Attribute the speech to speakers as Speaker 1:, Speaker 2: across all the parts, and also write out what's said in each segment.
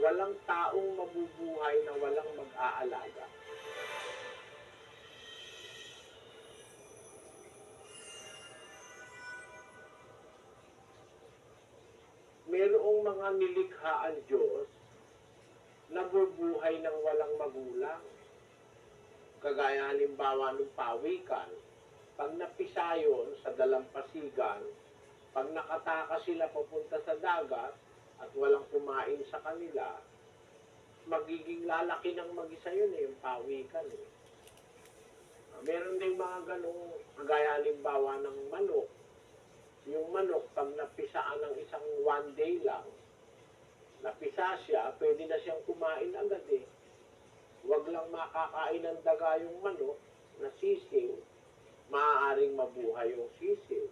Speaker 1: walang taong mabubuhay na walang mag-aalaga. Merong mga nilikha ang Diyos na bubuhay ng walang magulang. Kagaya halimbawa ng pawikan, pag napisa yun sa dalampasigan, pag nakataka sila papunta sa dagat at walang kumain sa kanila, magiging lalaki ng mag-isa yun eh, yung pawikan eh. Ah, Meron din mga ganong kagaya halimbawa ng manok. Yung manok, pag napisaan ng isang one day lang, napisa siya, pwede na siyang kumain agad eh. Huwag lang makakain ng daga yung manok na sisiw, maaaring mabuhay yung sisiw.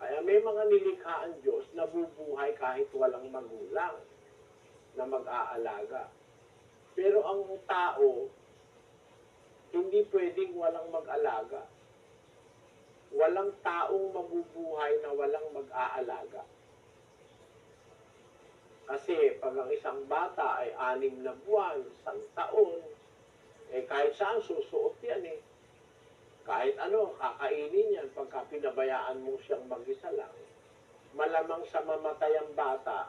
Speaker 1: Kaya may mga nilikha ang Diyos na bubuhay kahit walang magulang na mag-aalaga. Pero ang tao, hindi pwedeng walang mag-alaga. Walang taong mabubuhay na walang mag-aalaga. Kasi pag ang isang bata ay anim na buwan, isang taon, eh kahit saan susuot yan eh. Kahit ano, kakainin yan pagka pinabayaan mo siyang mag-isa lang. Malamang sa mamatay ang bata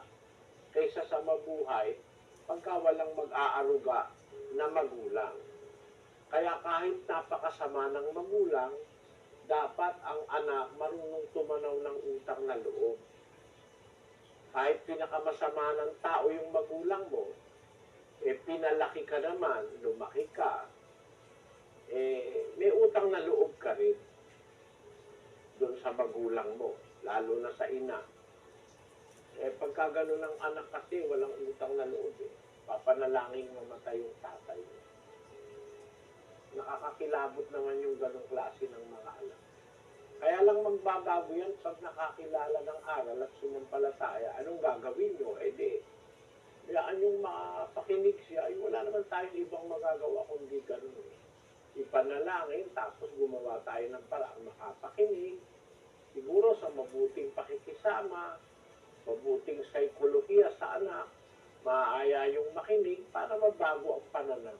Speaker 1: kaysa sa mabuhay pagka walang mag-aaruga na magulang. Kaya kahit napakasama ng magulang, dapat ang anak marunong tumanaw ng utang na loob. Kahit pinakamasama ng tao yung magulang mo, eh pinalaki ka naman, lumaki ka, eh may utang na loob ka rin doon sa magulang mo, lalo na sa ina. Eh pagka ganun ng anak kasi, walang utang na loob eh. Papanalangin mamatay yung tatay mo. Nakakakilabot naman yung ganong klase ng mga anak. Kaya lang magbabago yan pag nakakilala ng aral at sumampalataya. Anong gagawin nyo? Eh di, Hayaan yung mapakinig siya, ay wala naman tayong ibang magagawa. Ipanalangin, tapos gumawa tayo ng paraan makapakinig. Siguro sa mabuting pakikisama, mabuting saikolohiya sa anak, maaya yung makinig para mabago ang pananaw.